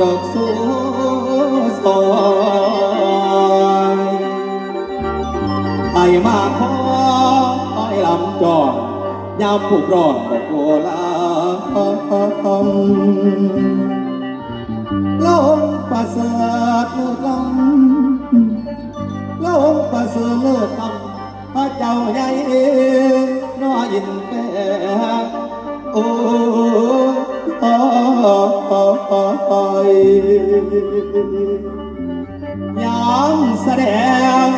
ดอกสูสอยไอ้มาคอยลำจอนยามผูกร้อนตะโกลาลงประเสริฐเลิศลำลงประเสริฐลิศลำพระเจ้าใหญ่ ยามแสดง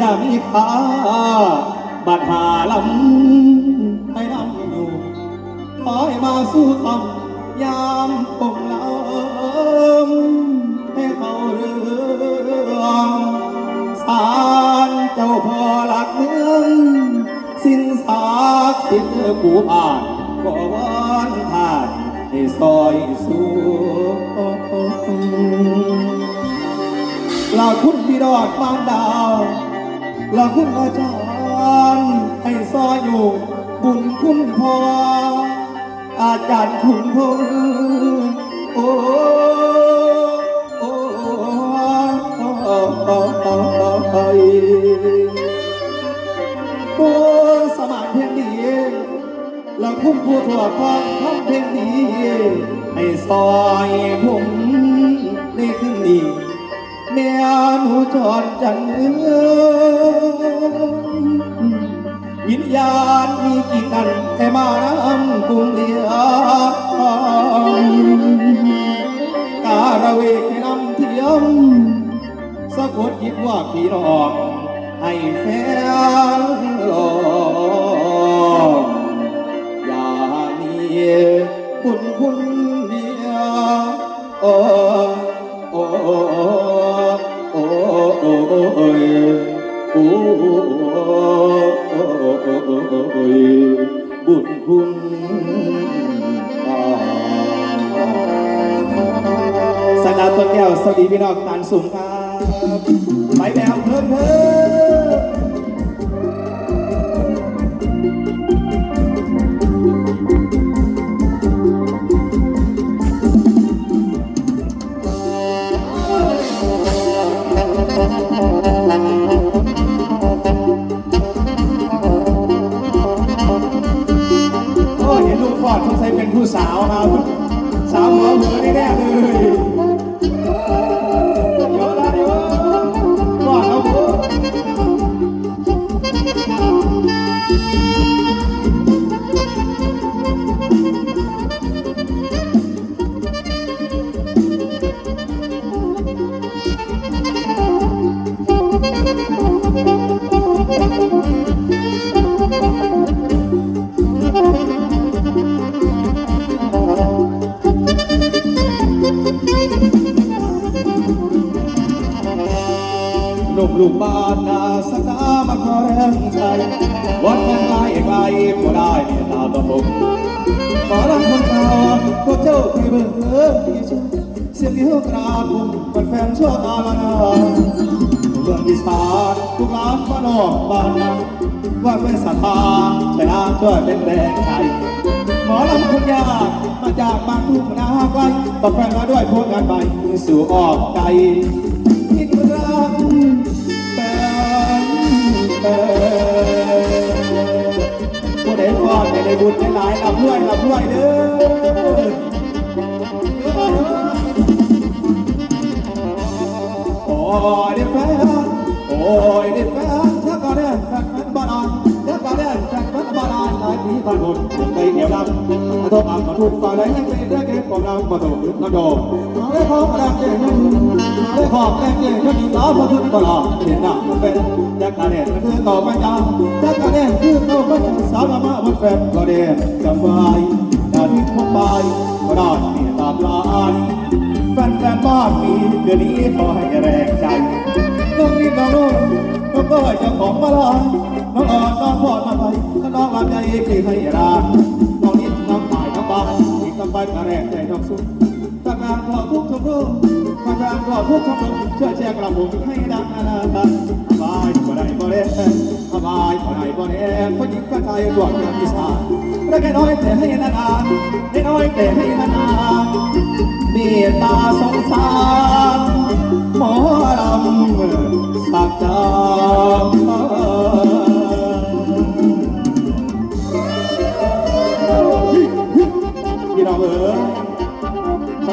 ยามมีค่าบาดหาลำให้นำอยู่คอยมาสู้คำยามปงลำให้เขาเรื่องสารเจ้าพ่อหลักเมืองสิ้นสาคิดกูอ่านก็วอนทานให้ซอยสู้ เราคุณพี่ดอดบานดาวเราคุณอาจารย์ให้ซอยอยู่ บุญคุณพ่ออาจารย์คุณพงโอ้โอ้โอ้โอ้สมานเพียงดีเราคุ้มผู้ถั่วฟังทำเพลงดีให้ซอยผม ได้ขึ้นดีแม่หนูจอดจันเอือวิญญาณมีกี่กันแต่มานำกุงเลียการะเวกให้นำเทียมสะกดคิดว่าพี่น้องให้แฟนหลอกอย่ามีบุญคุณเดียว บุญคุณสนาตัวแก้วสวัสดีพี่น้องตานสูงครับ ไปแบบเพิ่มเพิ่ม สงสัยเป็นผู้สาวครับ สาวหัวเหมือแน่เลย ลูกบ้านนาสตามาขอแรงใจวันนั้นไกลไกลก็ได้ตาประผมขอรับคนเก่าพวกเจ้าที่เบิ่งเลิกที่ชุเสียงเดียวกราบุมเป็นแฟนชั่วอาลานาเรื่องอีสานทุกร้านบ้านนอกบ้านนาว่าเป็นสถานชนะช่วยเป็นแรงใจหมอลำคุณยากมาจากบางทุ่งนาไกลต้องแฟนมาด้วยพวกงานใหม่สู่ออกใจ บุญหลายลำรวยลำรวยเด้อโอ้ยเด็กแฟนโอ้ยเด็กแฟนถ้าก็ได้แฟนมันบ้านอ่อนถ้าก็ได้แฟนมันบ้านอ่อนหลายปีผ่านหมดไปเกี่ยวดำมาทบอ่างมาทุกฝ่ายเลยยังเป็นเรื่องเก็บของเรามาตกน้ำโดมได้ของแรงเก่งนั่นได้ของแรงเก่งนั่นล้อมาทุกตลอดเห็นหน้าเป็นยักษ์กรเด็นมันคือต่อไปยา นก็เด่นสบายดาที่พบไปก็ได้มีตามลานแฟนแฟนบ้านมีเดือนนี้ขอให้แรงใจน้องนี่น้องโน้นน้องก็จ้าของมาลาน้องอ่อนน้องพอดมาไปน้องลำใจที่ให้รานน้องนิดน้องตายน้องบานอีกน้องไปกระแรกใจน้องสุดทำงานพอทุกทุกทุกทำงานพอทุกทุกทุกเชื่อแช่กระผมให้ดังนานา บ่แลทำไมบ่ได้บ่แลคนหญิงก็ใจดวงเมืองอีสานรักน้อยแต่ให้นานๆน้อยแต่ให้นานาเมตตาสงสารหมอลำปากจำพี่น้องเอ๋ย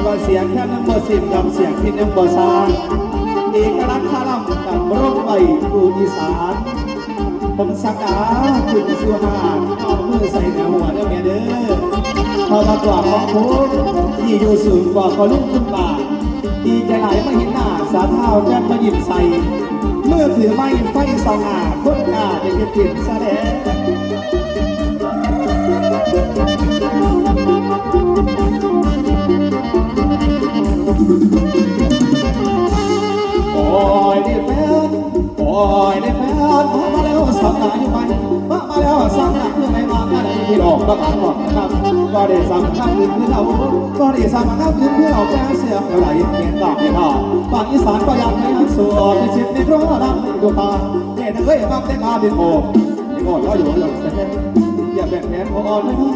ำว่เสียงแค่น้ำบ่สิบดำเสียงที่น้ำบ่ซา เอกลักษณ์คาลัมกับร่มใบกูอีสานผมสักดาคุณสิวหาเอามือใส่ในหัวเด้อแม่เด้อพอมากว่าของผมที่อยู่สูงกว่าก็ลุกขึ้นมาดีใจหลายมาเห็นหน้าสาเท้าแก้มมาหยิบใส่เมื่อถือไม้ไฟสองหน้าคนหน้าจะเปลี่ยนแสดง ได้ที่ออกประกาศบอกนะครับก็ได้สั่งข้ามคืนเพื่อเราก็ได้สั่งข้ามคืนเพื่อเอาแก้เสียเอาไหลเกียนตากเกียนท่าปากอีสานก็ยังไม่หันส่วนในสิบในเราะรักในดวงตาเด่นเอ้ยมาเต้นมาเป็นโอ้ยังอ่อนก็อยู่หลังเส้นอย่าแบ่งแขนของอ่อนเลยนะ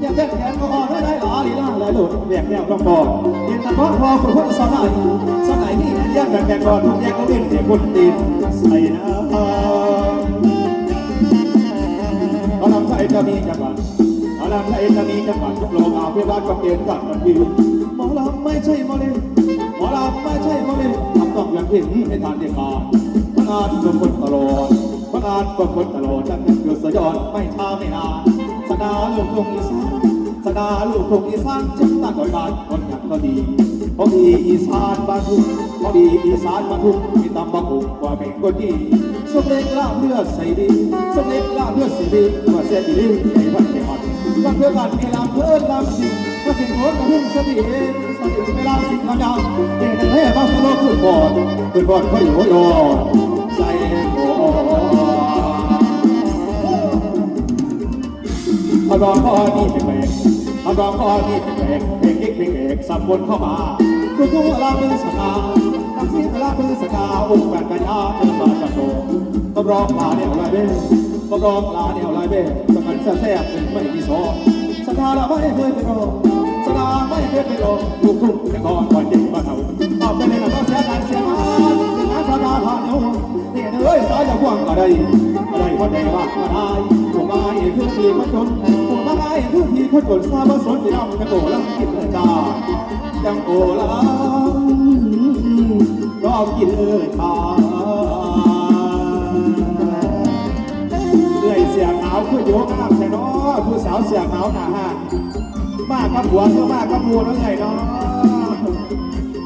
อย่าแบ่งแขนของอ่อนได้ได้หลาลีลาหลายโดดแบ่งแนวต้องบอกเห็นแต่พอพอคนคนสอนไหนสอนไหนนี่ยังแบ่งแบ่งก่อนทุกแยกก็เป็นเด็กคนตีนใส่น้ำหมอลำไทยจะมีจังหวัดหมอ ลำไทยจะมีจังหวัดทุกโลกอาเพื่อบ้านก็เปลี่ยนกันกันวิวหมอลำไม่ใช่โมเลหมอลำไม่ใช่โมเลทำต้องอย่างเห็นให้ทานเด็กขาดพงานจนคนตลอดพงานก็คนตลอดจังเกิดสยอนไม่ช้าไม่นานสดาลูกทุ่งอีสานสดาลูกทุ่งอีสานจึงตั้งก่อนบ้านคนอยางก็ดีเขาดีอีสานบ้านทุ่งเขาดีอีสานบ้านทุ่งมีตำบักหุ่งกว่าเป็นคนดี สมเด็จลาเลือใส่ดีสมเด็จลาเลือส่ดีว่าเสียดีในวันที่มันวันเพื่อการเวลาเพื่อนลำสิว่าสิ่งโน้นกับพุ่งสติสติเวลาสิ่งกันยาวเด็กนั่นแท้บ้าโลกขึ้นบอดขึ้นบอดค่อยหัวโยใส่โอพอรองพ่อนี่เป็นแบกพอรองพ่อนี่เป็นแบกเพลงเอกเพลงเอกสับบนเข้ามาคือตัวลาเป็นสกา ตั้งที่ลาเป็นสกาองค์แปดกัญญาจะมาจับโตก็ร้องลาเนี่ยอะไรเบ้ก็ร้องลาเนี่ยอะไรเบ้สมันแซ่บเป็นไม่มีสองสตาร์ไม่เคยไปรอสตาร์ไม่เคยไปรอทุกทุกแต่ก่อนก่อนเด็กมานเท่าเอาไปเลยนะก็เสียการเสียงานเสียงานสตาร์ผ่านโน้เนี่ยเอ้ยสายจะกว้างอะไรอะไรคนใดว่ามาได้ผมมาเองคือทีคนจนผมมาได้คือทีคนจนทราบว่าสนที่เรากระโดดแล้วกินเลยจ้ายังโอละ รอกินเลยชาเลื่อยเสียขาวคือโยกงามใช่เนาะผู้สาวเสียขาวหนาห้ามากกับหัวก็มากกับมูแล้วไงเนาะ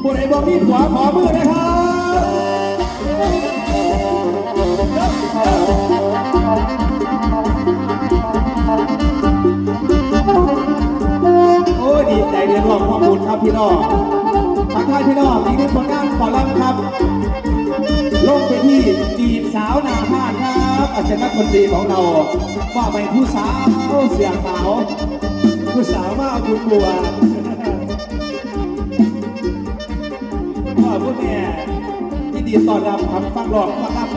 ผู้ใดบอกมีหัวขอมือนะครับโอ้ยดีใจเรียนรองข้อมูลครับพี่น้องทักทายพี่น้องอีกนึ่งผลงาน ลงไปที่จีบสาวนาพาดครับอาจารย์คนดีของเราว่าไปผู้สาวเสียสาวผู้สาวว่าคุณบัวพ่อผู้แม่ที่ดีต่อนรับคำฟังหลอกฟังรับ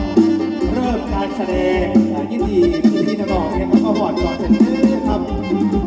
เริ่มการแสดงยินดีที่พี่น้องเองก็หอดก่อนเสร็จครับ